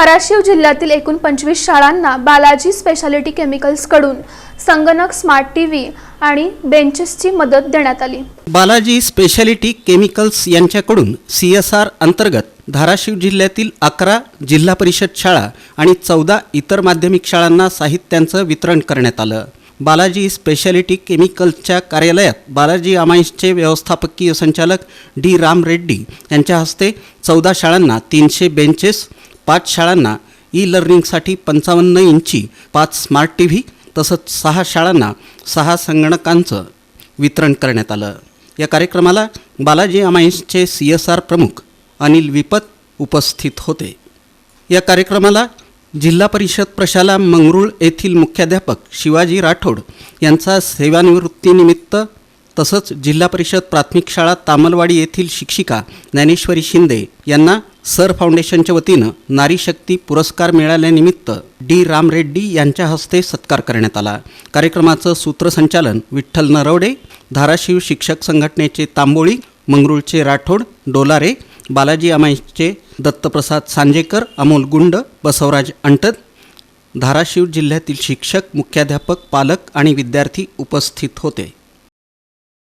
धाराशिव जिल्ह्यातील एकूण पंचवीस शाळांना बालाजी स्पेशालिटी केमिकल्सकडून संगणक स्मार्ट टीव्ही आणि बेंचेसची मदत देण्यात आली. बालाजी स्पेशालिटी केमिकल्स यांच्याकडून सी एस आर अंतर्गत धाराशिव जिल्ह्यातील अकरा जिल्हा परिषद शाळा आणि चौदा इतर माध्यमिक शाळांना साहित्यांचं वितरण करण्यात आलं. बालाजी स्पेशालिटी केमिकल्सच्या कार्यालयात बालाजी अमाईन्सचे व्यवस्थापकीय संचालक डी राम रेड्डी यांच्या हस्ते चौदा शाळांना तीनशे बेंचेस पाच शाळांना ई लर्निंगसाठी पंचावन्न इंची पाच स्मार्ट टी व्ही तसंच सहा शाळांना सहा संगणकांचं वितरण करण्यात आलं. या कार्यक्रमाला बालाजी अमाईन्सचे सी एस आर प्रमुख अनिल विपत उपस्थित होते. या कार्यक्रमाला जिल्हा परिषद प्रशाला मंगरुळ येथील मुख्याध्यापक शिवाजी राठोड यांचा सेवानिवृत्तीनिमित्त तसंच जिल्हा परिषद प्राथमिक शाळा तामलवाडी येथील शिक्षिका ज्ञानेश्वरी शिंदे यांना सर फाउंडेशनच्या वतीनं नारी शक्ती पुरस्कार मिळाल्यानिमित्त डी राम रेड्डी यांच्या हस्ते सत्कार करण्यात आला. कार्यक्रमाचं सूत्रसंचालन विठ्ठल नरवडे धाराशिव शिक्षक संघटनेचे तांबोळी मंगरुळचे राठोड डोलारे बालाजी अमाईचे दत्तप्रसाद सांजेकर अमोल गुंड बसवराज अंटत धाराशिव जिल्ह्यातील शिक्षक मुख्याध्यापक पालक आणि विद्यार्थी उपस्थित होते.